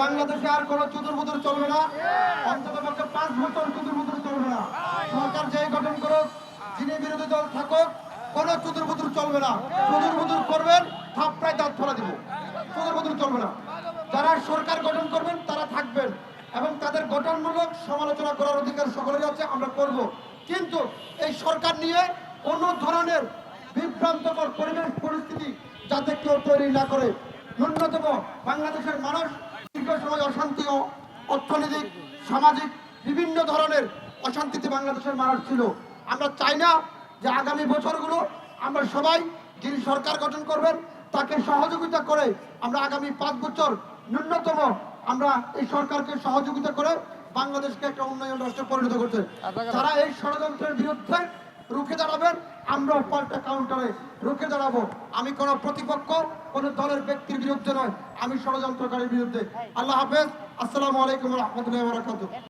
বাংলাদেশে আর কোনো চুদুর চলবে না। অন্তত পক্ষে পাঁচ বছর চুদুর চলবে না। সরকার যেই গঠন করুক, যিনি বিরোধী দল থাকুক, কোনো চুদুর চলবে না। চুদুর করবেন, থাপড়ায় দাঁত ফেলা দিব। চুদুর চলবে না। যারা সরকার গঠন করবেন, তারা থাকবেন এবং তাদের গঠনমূলক সমালোচনা করার অধিকার সকলের আছে, আমরা করব। কিন্তু এই সরকার নিয়ে কোনো ধরনের বিভ্রান্তকর পরিবেশ, পরিস্থিতি যাতে কেউ তৈরি না করে ন্যূনতম বাংলাদেশের মানুষ দীর্ঘ সময় অশান্তি ও অর্থনৈতিক সামাজিক বিভিন্ন ধরনের অশান্তিতে বাংলাদেশের মানুষ ছিল। আমরা চাই না যে আগামী বছরগুলো আমরা সবাই যিনি সরকার গঠন করবেন তাকে সহযোগিতা করে আমরা আগামী পাঁচ বছর ন্যূনতম আমরা এই সরকারকে সহযোগিতা করে বাংলাদেশকে একটা উন্নয়ন রাষ্ট্রে পরিণত করছে তারা এই ষড়যন্ত্রের বিরুদ্ধে রুখে দাঁড়াবেন, আমরা পাল্টা কাউন্টারে রুখে দাঁড়াবো। আমি কোনো প্রতিপক্ষ, কোনো দলের ব্যক্তির বিরুদ্ধে নয়, আমি ষড়যন্ত্রকারীর বিরুদ্ধে। আল্লাহ হাফেজ, আসসালামু আলাইকুম রহমতুল্লাহ বারাকাতুহ।